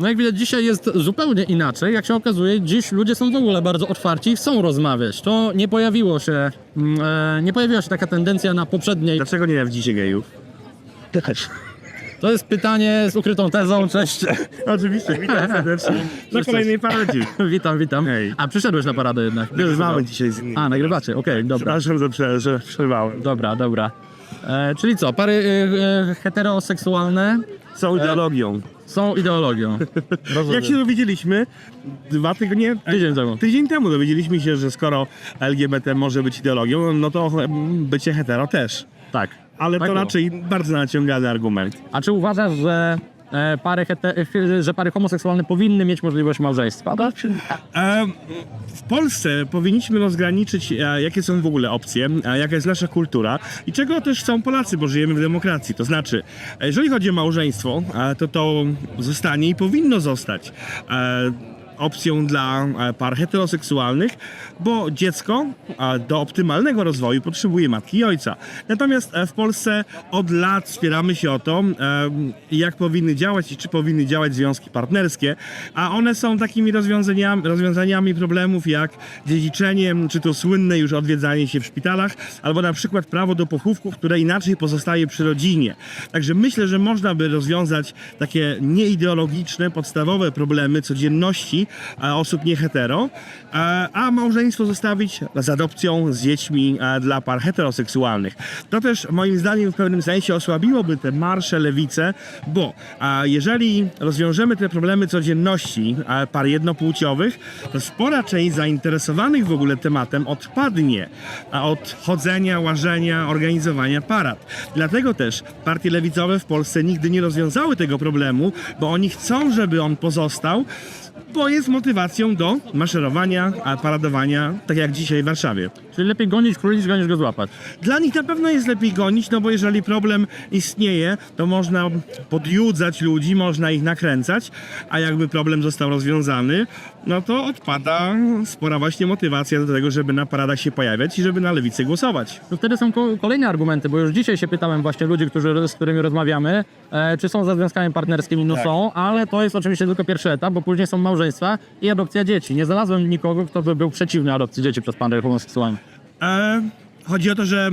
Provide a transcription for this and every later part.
No jak widać, dzisiaj jest zupełnie inaczej. Jak się okazuje, dziś ludzie są w ogóle bardzo otwarci i chcą rozmawiać. To nie pojawiło się, mm, e, nie pojawiła się taka tendencja na poprzedniej. Dlaczego nienawidzicie gejów? To jest pytanie z ukrytą tezą. Cześć. Oczywiście, witam serdecznie na kolejnej paradzie. witam, witam. Hej. A przyszedłeś na paradę jednak. Mamy dzisiaj z innymi. A, nagrywacie, okej, dobra. Przepraszam, że, prze- że przerwałem. Dobra, dobra. E, czyli co, pary e, e, heteroseksualne Są ideologią. są ideologią. Rozumiem. Jak się dowiedzieliśmy, dwa tygodnie... Tydzień temu. Tydzień temu dowiedzieliśmy się, że skoro LGBT może być ideologią, no to mm, bycie hetero też. Tak. Ale Tak to było. raczej bardzo naciągany argument. A czy uważasz, że e, pary, hete, e, że pary homoseksualne powinny mieć możliwość małżeństwa? E, W Polsce powinniśmy rozgraniczyć, e, jakie są w ogóle opcje, e, jaka jest nasza kultura i czego też chcą Polacy, bo żyjemy w demokracji. To znaczy, e, jeżeli chodzi o małżeństwo, e, to to zostanie i powinno zostać e, opcją dla e, par heteroseksualnych, bo dziecko e, do optymalnego rozwoju potrzebuje matki i ojca. Natomiast e, w Polsce od lat spieramy się o to, jak powinny działać i czy powinny działać związki partnerskie, a one są takimi rozwiązaniami, rozwiązaniami problemów jak dziedziczenie, czy to słynne już odwiedzanie się w szpitalach, albo na przykład prawo do pochówku, które inaczej pozostaje przy rodzinie. Także myślę, że można by rozwiązać takie nieideologiczne, podstawowe problemy codzienności osób niehetero, e, a małżeństwo zostawić z adopcją, z dziećmi e, dla par heteroseksualnych. To też moim zdaniem w pewnym sensie osłabiłoby te marsze lewice, bo jeżeli rozwiążemy te problemy codzienności e, par jednopłciowych, to spora część zainteresowanych w ogóle tematem odpadnie od chodzenia, łażenia, organizowania parad. Dlatego też partie lewicowe w Polsce nigdy nie rozwiązały tego problemu, bo oni chcą, żeby on pozostał, bo jest motywacją do maszerowania, a paradowania, tak jak dzisiaj w Warszawie. Czyli lepiej gonić króliczka niż go złapać. Dla nich na pewno jest lepiej gonić, no bo jeżeli problem istnieje, to można podjudzać ludzi, można ich nakręcać, a jakby problem został rozwiązany, no to odpada spora właśnie motywacja do tego, żeby na paradach się pojawiać i żeby na lewicę głosować. To wtedy są ko- kolejne argumenty, bo już dzisiaj się pytałem właśnie ludzi, którzy, z którymi rozmawiamy, e, czy są za związkami partnerskimi. No Tak. są, ale to jest oczywiście tylko pierwszy etap, bo później są małżeństwa i adopcja dzieci. Nie znalazłem nikogo, kto by był przeciwny adopcji dzieci przez pary homoseksualne. E, chodzi o to, że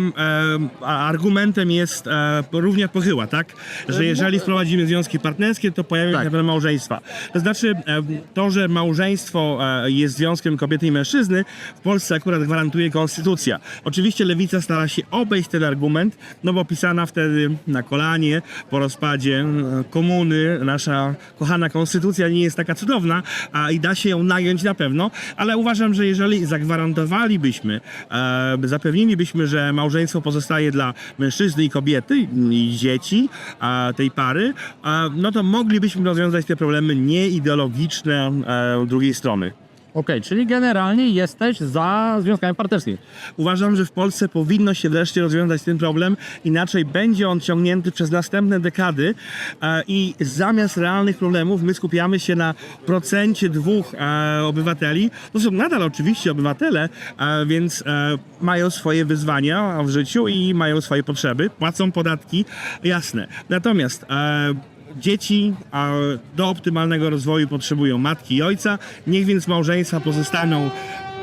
e, argumentem jest e, równia pochyła, tak? Że jeżeli wprowadzimy związki partnerskie, to pojawią się Tak. na pewno małżeństwa. To znaczy, e, to, że małżeństwo e, jest związkiem kobiety i mężczyzny, w Polsce akurat gwarantuje konstytucja. Oczywiście lewica stara się obejść ten argument, no bo pisana wtedy na kolanie, po rozpadzie e, komuny, nasza kochana konstytucja nie jest taka cudowna, a i da się ją nagiąć na pewno, ale uważam, że jeżeli zagwarantowalibyśmy, e, zapewnilibyśmy, że małżeństwo pozostaje dla mężczyzny i kobiety i dzieci e, tej pary, e, no to moglibyśmy rozwiązać te problemy nieideologiczne e, drugiej strony. Okej, czyli generalnie jesteś za związkami partnerskimi. Uważam, że w Polsce powinno się wreszcie rozwiązać ten problem, inaczej będzie on ciągnięty przez następne dekady e, i zamiast realnych problemów my skupiamy się na procencie dwóch e, obywateli. To są nadal oczywiście obywatele, e, więc e, mają swoje wyzwania w życiu i mają swoje potrzeby, płacą podatki, jasne. Natomiast e, Dzieci a do optymalnego rozwoju potrzebują matki i ojca. Niech więc małżeństwa pozostaną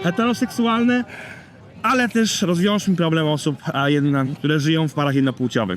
heteroseksualne, ale też rozwiążmy problem osób, a jedna, które żyją w parach jednopłciowych.